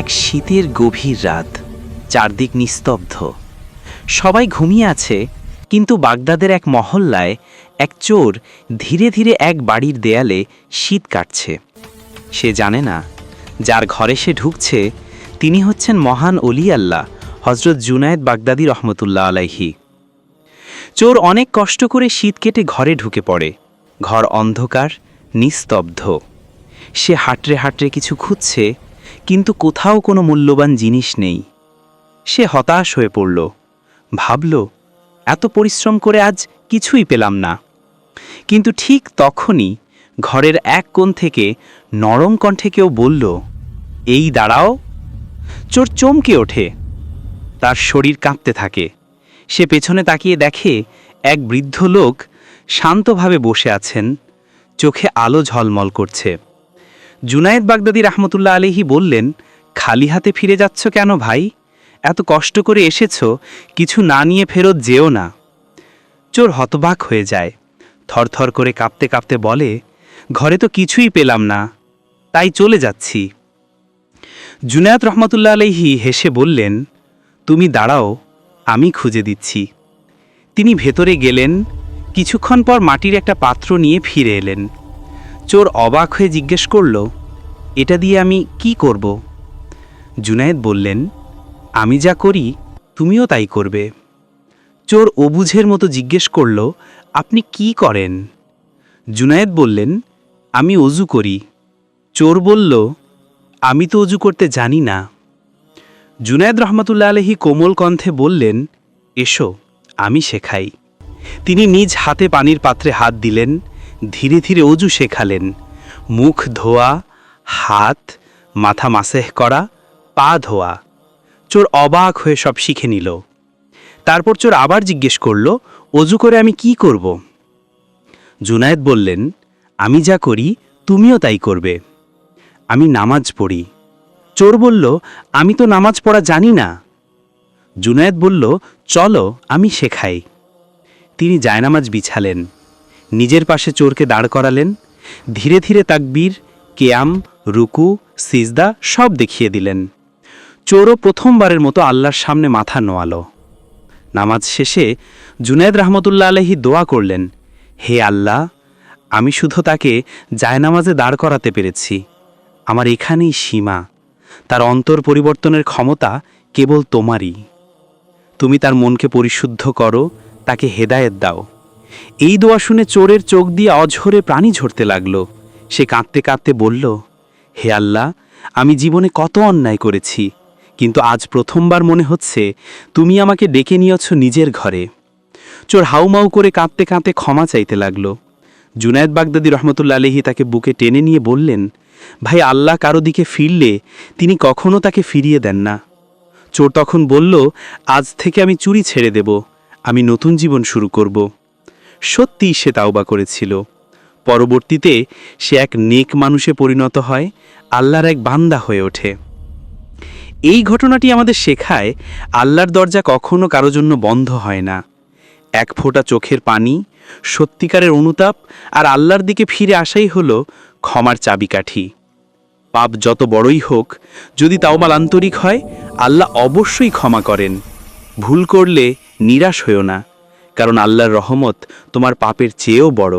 এক শীতের গভীর রাত, চারদিক নিস্তব্ধ। সবাই ঘুমিয়ে আছে, কিন্তু বাগদাদের এক মহল্লায় এক চোর ধীরে ধীরে এক বাড়ির দেয়ালে শীত কাটছে। সে জানে না, যার ঘরে সে ঢুকছে, তিনি হচ্ছেন মহান অলি আল্লাহ হজরত জুনায়েদ বাগদাদি রহমতুল্লাহ আলাইহি। চোর অনেক কষ্ট করে শীত কেটে ঘরে ঢুকে পড়ে। ঘর অন্ধকার, নিস্তব্ধ। সে হাটরে হাটরে কিছু খুঁজছে কিন্তু কোথাও কোনো মূল্যবান জিনিস নেই। সে হতাশ হয়ে পড়ল। ভাবল, এত পরিশ্রম করে আজ কিছুই পেলাম না। কিন্তু ঠিক তখনই ঘরের এক কোণ থেকে নরম কণ্ঠে কেউ বলল, এই দাঁড়াও। চোর চমকে ওঠে। তার শরীর কাঁপতে থাকে। সে পেছনে তাকিয়ে দেখে এক বৃদ্ধ লোক শান্তভাবে বসে আছেন। চোখে আলো ঝলমল করছে। জুনায়েদ বাগদাদি রহমতুল্লাহ আলিহি বললেন, খালি হাতে ফিরে যাচ্ছ কেন ভাই? এত কষ্ট করে এসেছ, কিছু না নিয়ে ফেরত যেও না। চোর হতবাক হয়ে যায়। থরথর করে কাঁপতে কাঁপতে বলে, ঘরে তো কিছুই পেলাম না, তাই চলে যাচ্ছি। জুনায়দ রহমতুল্লাহ আলহি হেসে বললেন, তুমি দাঁড়াও, আমি খুঁজে দিচ্ছি। তিনি ভেতরে গেলেন, কিছুক্ষণ পর মাটির একটা পাত্র নিয়ে ফিরে এলেন। চোর অবাক হয়ে জিজ্ঞেস করল এটা দিয়ে আমি কি করব? জুনায়েদ বললেন, আমি যা করি, তুমিও তাই করবে। চোর অবুঝের মতো জিজ্ঞেস করল, আপনি কি করেন? জুনায়েদ বললেন, আমি অজু করি। চোর বলল, আমি তো অজু করতে জানি না। জুনায়েদ রহমতুল্লা আলহি কোমল কণ্ঠে বললেন, এসো, আমি শেখাই। তিনি নিজ হাতে পানির পাত্রে হাত দিলেন, ধীরে ধীরে অজু শেখালেন। মুখ ধোয়া হাত, মাথা মাসেহ করা, পা ধোয়া। চোর অবাক হয়ে সব শিখে নিল। তারপর চোর আবার জিজ্ঞেস করল, অজু করে আমি কি করব? জুনায়েদ বললেন, আমি যা করি, তুমিও তাই করবে। আমি নামাজ পড়ি। চোর বলল, আমি তো নামাজ পড়া জানি না। জুনায়েদ বলল, চলো, আমি শেখাই। তিনি জায়নামাজ বিছালেন। নিজের পাশে চোরকে দাঁড় করালেন। ধীরে ধীরে তাকবীর, কেয়াম রুকু, সিজদা সব দেখিয়ে দিলেন। চোরও প্রথমবারের মতো আল্লাহর সামনে মাথা নোয়ালো। নামাজ শেষে জুনায়েদ রহমতুল্লাহ আলহি দোয়া করলেন, হে আল্লাহ, আমি শুধু তাকে জায়নামাজে দাঁড় করাতে পেরেছি। আমার এখানেই সীমা। তার অন্তর পরিবর্তনের ক্ষমতা কেবল তোমারই। তুমি তার মনকে পরিশুদ্ধ করো, তাকে হেদায়েত দাও। এই দোয়া শুনে চোরের চোখ দিয়ে অঝরে প্রাণী ঝরতে লাগল। সে কাঁদতে কাঁদতে বলল হে আল্লাহ, আমি জীবনে কত অন্যায় করেছি, কিন্তু আজ প্রথমবার মনে হচ্ছে তুমি আমাকে ডেকে নিয়েছ নিজের ঘরে। চোর হাউমাউ করে কাঁদতে কাঁদতে ক্ষমা চাইতে লাগল। জুনায়দ বাগদাদি রহমতুল্লা আলহি তাকে বুকে টেনে নিয়ে বললেন, ভাই, আল্লাহ কারও দিকে ফিরলে তিনি কখনো তাকে ফিরিয়ে দেন না। চোর তখন বলল, আজ থেকে আমি চুরি ছেড়ে দেব, আমি নতুন জীবন শুরু করব। সত্যিই সে তাওবা করেছিল। পরবর্তীতে সে এক নেক মানুষে পরিণত হয়, আল্লাহর এক বান্দা হয়ে ওঠে। এই ঘটনাটি আমাদের শেখায়, আল্লাহর দরজা কখনো কারও জন্য বন্ধ হয় না। এক ফোঁটা চোখের পানি, সত্যিকারের অনুতাপ আর আল্লাহর দিকে ফিরে আসাই হলো ক্ষমার চাবিকাঠি। পাপ যত বড়ই হোক, যদি তাওবাল আন্তরিক হয়, আল্লাহ অবশ্যই ক্ষমা করেন। ভুল করলে নিরাশ হইও না, কারণ আল্লাহর রহমত তোমার পাপের চেয়েও বড়।